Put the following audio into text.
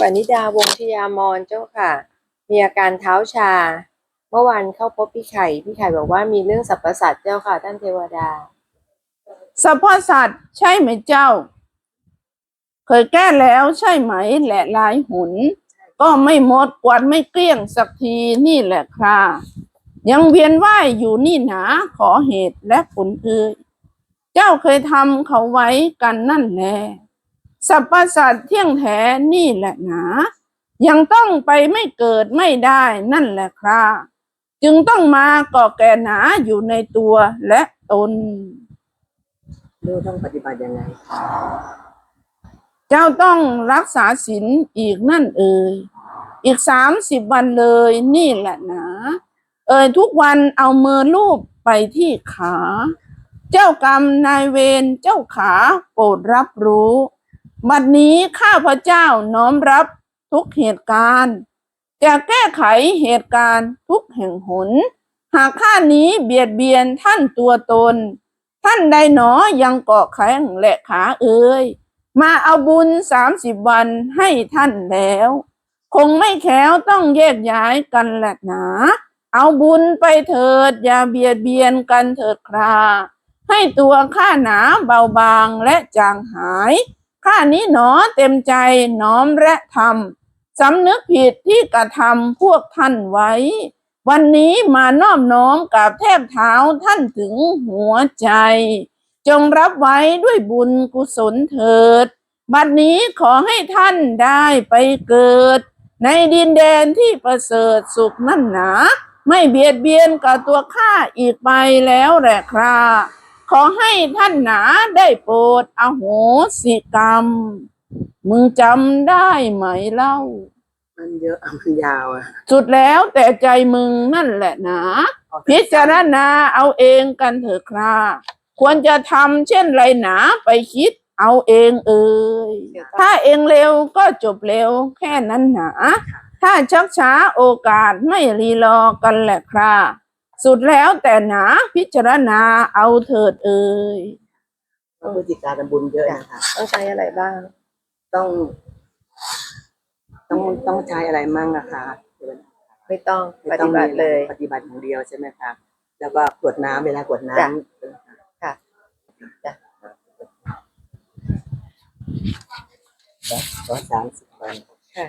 ปณิดาวงศ์ชยามอนเจ้าค่ะ มีอาการเท้าชา เมื่อวานเข้าพบพี่ไข่ พี่ไข่บอกว่ามีเรื่องสรรพสัตว์เจ้าค่ะ ท่านเทวดา สรรพสัตว์ใช่ไหมเจ้า เคยแก้แล้วใช่ไหมแหละลายหุน ก็ไม่หมดกวาดไม่เกลี้ยงสักทีนี่แหละครายังเวียนว่ายอยู่นี่หนาขอเหตุและผลเอ่ยเจ้าเคยทำเขาไว้กันนั่นแหละ สรรพสัตว์เที่ยงแท้นี่แหละหนา ยังต้องไปไม่เกิดไม่ได้นั่นแหละคราจึงต้องมาก่อแก่หนาอยู่ในตัวและตนลูกต้องปฏิบัติยังไง เจ้าต้องรักษาศีลอีกนั่นเอ่ยอีกสามสิบวันเลยนี่แหละหนะเอ่ยทุกวันเอามือลูบไปที่ขา เจ้ากรรมนายเวรเจ้าขาโปรดรับรู้ บัดนี้ข้าพเจ้าน้อมรับทุกเหตุการณ์ จะแก้ไขเหตุการณ์ทุกแห่งหน หากข้านี้เบียดเบียนท่านตัวตน ท่านใดหนอยังเกาะแข้งและขาเอ่ยมาเอาบุญสามสิบวันให้ท่านแล้ว คงไม่แค้วต้องแยกย้ายกันแหละหนาเอาบุญไปเถิดอย่าเบียดเบียนกันเถิดครา ให้ตัวข้าหนาเบาบางและจางหาย ข้านี้หนอเต็มใจน้อมและทำสำนึกผิดที่กระทำพวกท่านไว้ วันนี้มาน้อบน้อมกับแทบเท้าท่านถึงหัวใจ จงรับไว้ด้วยบุญกุศลเถิด บัดนี้ขอให้ท่านได้ไปเกิด ในดินแดนที่ประเสริฐสุขนั่นหนา ไม่เบียดเบียนกับตัวข้าอีกไปแล้วแหละครา ขอให้ท่านหนาได้โปรดอโหสิกรรม มึงจำได้ไหมเล่า มันเยอะอะมันยาวอะสุดแล้วแต่ใจมึงนั่นแหละหนา พิจารณาเอาเองกันเถอะคราควรจะทำเช่นไรหนาไปคิดเอาเองเอ่ยถ้าเองเร็วก็จบเร็วแค่นั้นหนา ถ้าชักช้าโอกาสไม่รีรอกันแหละครา สุดแล้วแต่หนาพิจารณาเอาเถิดเอ่ยต้องพฤติการทำบุญเยอะนะคะต้องใช้อะไรบ้าง ต้อง ต้องต้องใช้อะไรมั่งอะคะไม่ต้องไม่ปต้อฏิงบัติเลย ปฏิบัติอย่างเดียวใช่ไหมคะแล้วก็กรวดน้ำเวลากรวดน้จ้ะำค่ะจ้ะก็สามสิบวันค่ะ